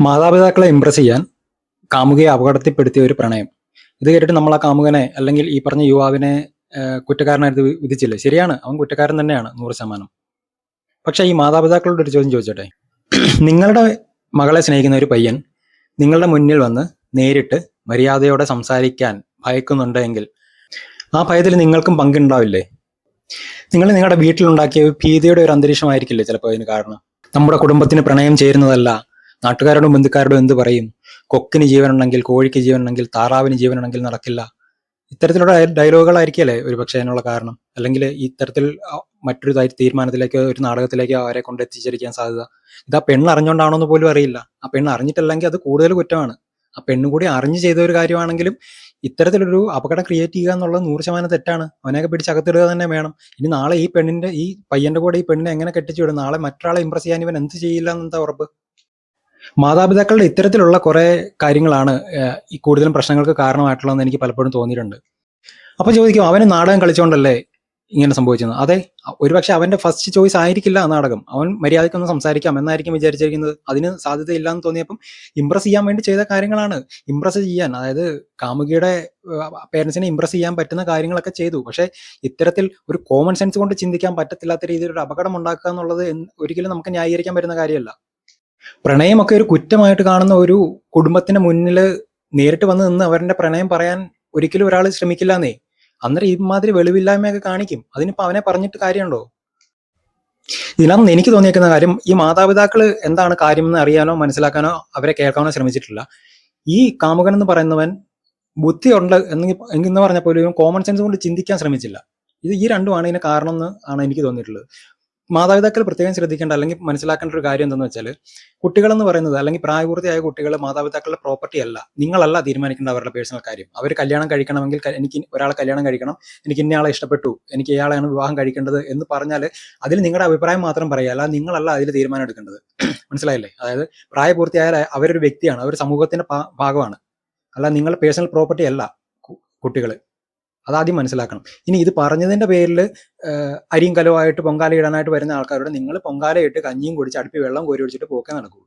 മാതാപിതാക്കളെ ഇംപ്രസ് ചെയ്യാൻ കാമുകയെ അപകടത്തിൽപ്പെടുത്തിയ ഒരു പ്രണയം. ഇത് കേട്ടിട്ട് നമ്മൾ ആ കാമുകനെ അല്ലെങ്കിൽ ഈ പറഞ്ഞ യുവാവിനെ കുറ്റക്കാരനായിട്ട് വിധിച്ചില്ലേ? ശരിയാണ്. അവൻ കുറ്റക്കാരൻ തന്നെയാണ് നൂറ് ശതമാനം. പക്ഷേ ഈ മാതാപിതാക്കളോട് ഒരു ചോദ്യം ചോദിച്ചോട്ടെ? നിങ്ങളുടെ മകളെ സ്നേഹിക്കുന്ന ഒരു പയ്യൻ നിങ്ങളുടെ മുന്നിൽ വന്ന് നേരിട്ട് മര്യാദയോടെ സംസാരിക്കാൻ ഭയക്കുന്നുണ്ടെങ്കിൽ ആ ഭയത്തിൽ നിങ്ങൾക്കും പങ്കുണ്ടാവില്ലേ? നിങ്ങൾ നിങ്ങളുടെ വീട്ടിലുണ്ടാക്കിയ ഭീതിയുടെ ഒരു അന്തരീക്ഷമായിരിക്കില്ലേ ചിലപ്പോൾ അതിന് കാരണം? നമ്മുടെ കുടുംബത്തിന് പ്രണയം ചേരുന്നതല്ല. നാട്ടുകാരോടും ബന്ധുക്കാരോടും എന്ത് പറയും? കൊക്കിന് ജീവനുണ്ടെങ്കിൽ കോഴിക്ക് ജീവനുണ്ടെങ്കിൽ താറാവിന് ജീവനുണ്ടെങ്കിൽ നടക്കില്ല. ഇത്തരത്തിലുള്ള ഡയ- ഡയലോഗുകളായിരിക്കല്ലേ ഒരു പക്ഷേ അതിനുള്ള കാരണം? അല്ലെങ്കിൽ ഇത്തരത്തിൽ മറ്റൊരു തീരുമാനത്തിലേക്ക് ഒരു നാടകത്തിലേക്ക് അവരെ കൊണ്ട് എത്തിച്ചിരിക്കാൻ സാധ്യത? ഇത് ആ പെണ്ണ് അറിഞ്ഞുകൊണ്ടാണോ എന്ന് പോലും അറിയില്ല. ആ പെണ്ണ് അറിഞ്ഞിട്ടല്ലെങ്കിൽ അത് കൂടുതൽ കുറ്റമാണ്. ആ പെണ്ണും കൂടി അറിഞ്ഞു ചെയ്ത ഒരു കാര്യമാണെങ്കിലും ഇത്തരത്തിലൊരു അപകടം ക്രിയേറ്റ് ചെയ്യുക എന്നുള്ളത് നൂറ് ശതമാനം തെറ്റാണ്. അവനെയൊക്കെ പിടിച്ചകത്തിടുക തന്നെ വേണം. ഇനി നാളെ ഈ പെണ്ണിന്റെ ഈ പയ്യന്റെ കൂടെ ഈ പെണ്ണിനെ എങ്ങനെ കെട്ടിച്ചു വിടും? നാളെ മറ്റൊരാളെ ഇമ്പ്രസ് ചെയ്യാൻ ഇവൻ എന്ത് ചെയ്യില്ല എന്നെന്താ ഉറപ്പ്? മാതാപിതാക്കളുടെ ഇത്തരത്തിലുള്ള കുറെ കാര്യങ്ങളാണ് ഈ കൂടുതലും പ്രശ്നങ്ങൾക്ക് കാരണമായിട്ടുള്ളതെന്ന് എനിക്ക് പലപ്പോഴും തോന്നിയിട്ടുണ്ട്. അപ്പൊ ചോദിക്കും അവന് നാടകം കളിച്ചുകൊണ്ടല്ലേ ഇങ്ങനെ സംഭവിച്ചത് അതെ ഒരുപക്ഷെ അവന്റെ ഫസ്റ്റ് ചോയ്സ് ആയിരിക്കില്ല ആ നാടകം. അവൻ മര്യാദയ്ക്കൊന്ന് സംസാരിക്കാം എന്നായിരിക്കും വിചാരിച്ചിരിക്കുന്നത്. അതിന് സാധ്യതയില്ല എന്ന് തോന്നിയപ്പം ഇംപ്രസ് ചെയ്യാൻ വേണ്ടി ചെയ്ത കാര്യങ്ങളാണ്. ഇംപ്രസ് ചെയ്യാൻ അതായത് കാമുകിയുടെ പേരൻസിനെ ഇംപ്രസ് ചെയ്യാൻ പറ്റുന്ന കാര്യങ്ങളൊക്കെ ചെയ്തു. പക്ഷെ ഇത്തരത്തിൽ ഒരു കോമൺ സെൻസ് കൊണ്ട് ചിന്തിക്കാൻ പറ്റത്തില്ലാത്ത രീതിയിൽ ഒരു അപകടം ഉണ്ടാക്കുക എന്നുള്ളത് ഒരിക്കലും നമുക്ക് ന്യായീകരിക്കാൻ പറ്റുന്ന കാര്യമല്ല. പ്രണയമൊക്കെ ഒരു കുറ്റമായിട്ട് കാണുന്ന ഒരു കുടുംബത്തിന് മുന്നിൽ നേരിട്ട് വന്ന് നിന്ന് അവരുടെ പ്രണയം പറയാൻ ഒരിക്കലും ഒരാൾ ശ്രമിക്കില്ല എന്നേ അന്നേരം ഇമാതിരി വെളിവില്ലായ്മയൊക്കെ കാണിക്കും. അതിനിപ്പോ അവനെ പറഞ്ഞിട്ട് കാര്യമുണ്ടോ? ഇതിനകത്ത് എനിക്ക് തോന്നിയേക്കുന്ന കാര്യം ഈ മാതാപിതാക്കൾ എന്താണ് കാര്യം എന്ന് അറിയാനോ മനസ്സിലാക്കാനോ അവരെ കേൾക്കാനോ ശ്രമിച്ചിട്ടില്ല. ഈ കാമുകൻ എന്ന് പറയുന്നവൻ ബുദ്ധിയുണ്ട് എന്ന് എന്ന് പറഞ്ഞ പോലും കോമൺ സെൻസ് കൊണ്ട് ചിന്തിക്കാൻ ശ്രമിച്ചില്ല. ഇത് ഈ രണ്ടുമാണ് ഇതിന് കാരണം എന്ന് ആണ് എനിക്ക് തോന്നിയിട്ടുള്ളത്. മാതാപിതാക്കൾ പ്രത്യേകം ശ്രദ്ധിക്കേണ്ട അല്ലെങ്കിൽ മനസ്സിലാക്കേണ്ട ഒരു കാര്യം എന്തെന്ന് വെച്ചാൽ കുട്ടികളെന്ന് പറയുന്നത് അല്ലെങ്കിൽ പ്രായപൂർത്തിയായ കുട്ടികൾ മാതാപിതാക്കളുടെ പ്രോപ്പർട്ടി അല്ല. നിങ്ങളല്ല തീരുമാനിക്കേണ്ട അവരുടെ പേഴ്സണൽ കാര്യം. അവർ കല്യാണം കഴിക്കണമെങ്കിൽ എനിക്ക് ഒരാളെ കല്യാണം കഴിക്കണം എനിക്ക് ഇന്നയാളെ ഇഷ്ടപ്പെട്ടു എനിക്ക് ഇയാളെയാണ് വിവാഹം കഴിക്കേണ്ടത് എന്ന് പറഞ്ഞാൽ അതിൽ നിങ്ങളുടെ അഭിപ്രായം മാത്രം പറയുക. അല്ല നിങ്ങളല്ല അതിൽ തീരുമാനം എടുക്കേണ്ടത്. മനസ്സിലായില്ലേ? അതായത് പ്രായപൂർത്തിയായാൽ അവരൊരു വ്യക്തിയാണ് അവർ സമൂഹത്തിന്റെ ഭാഗമാണ്. അല്ല നിങ്ങളുടെ പേഴ്സണൽ പ്രോപ്പർട്ടി അല്ല കുട്ടികൾ അതാദ്യം മനസ്സിലാക്കണം. ഇനി ഇത് പറഞ്ഞതിന്റെ പേരിൽ അരിയും കലവുമായിട്ട് പൊങ്കാല ഇടാനായിട്ട് വരുന്ന ആൾക്കാരോട് നിങ്ങൾ പൊങ്കാല ഇട്ട് കഞ്ഞിയും കുടിച്ച് അടുപ്പി വെള്ളം കോരി ഒഴിച്ചിട്ട് പോക്കേ നടക്കുള്ളൂ.